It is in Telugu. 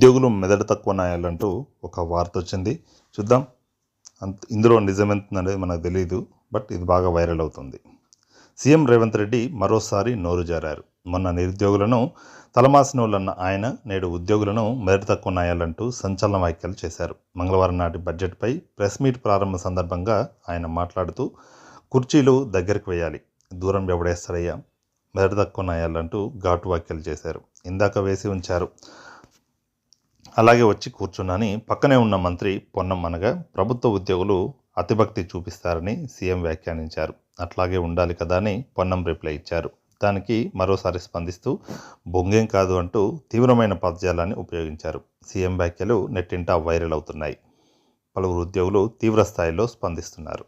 ఉద్యోగులు మెదడు తక్కువ నాయాలంటూ ఒక వార్త వచ్చింది. చూద్దాం. అంత ఇందులో నిజమెంత అనేది మనకు తెలియదు బట్ ఇది బాగా వైరల్ అవుతుంది. సీఎం రేవంత్ రెడ్డి మరోసారి నోరు జారారు. మొన్న నిరుద్యోగులను తలమాసినోళ్ళన్న ఆయన నేడు ఉద్యోగులను మెదడు తక్కువ నాయాలంటూ సంచలన వ్యాఖ్యలు చేశారు. మంగళవారం నాటి బడ్జెట్పై ప్రెస్ మీట్ ప్రారంభ సందర్భంగా ఆయన మాట్లాడుతూ కుర్చీలు దగ్గరికి వేయాలి. దూరం ఎవడేస్తారయ్యా మెదడు తక్కువ నాయాలంటూ ఘాటు వ్యాఖ్యలు చేశారు. ఇందాక వేసి ఉంచారు. అలాగే వచ్చి కూర్చున్నాని పక్కనే ఉన్న మంత్రి పొన్నం అనగా ప్రభుత్వ ఉద్యోగులు అతిభక్తి చూపిస్తారని సీఎం వ్యాఖ్యానించారు. అట్లాగే ఉండాలి కదా అని పొన్నం రిప్లై ఇచ్చారు. దానికి మరోసారి స్పందిస్తూ బొంగేం కాదు అంటూ తీవ్రమైన పదజాలాన్ని ఉపయోగించారు. సీఎం వ్యాఖ్యలు నెట్టింట వైరల్ అవుతున్నాయి. పలువురు ఉద్యోగులు తీవ్ర స్థాయిలో స్పందిస్తున్నారు.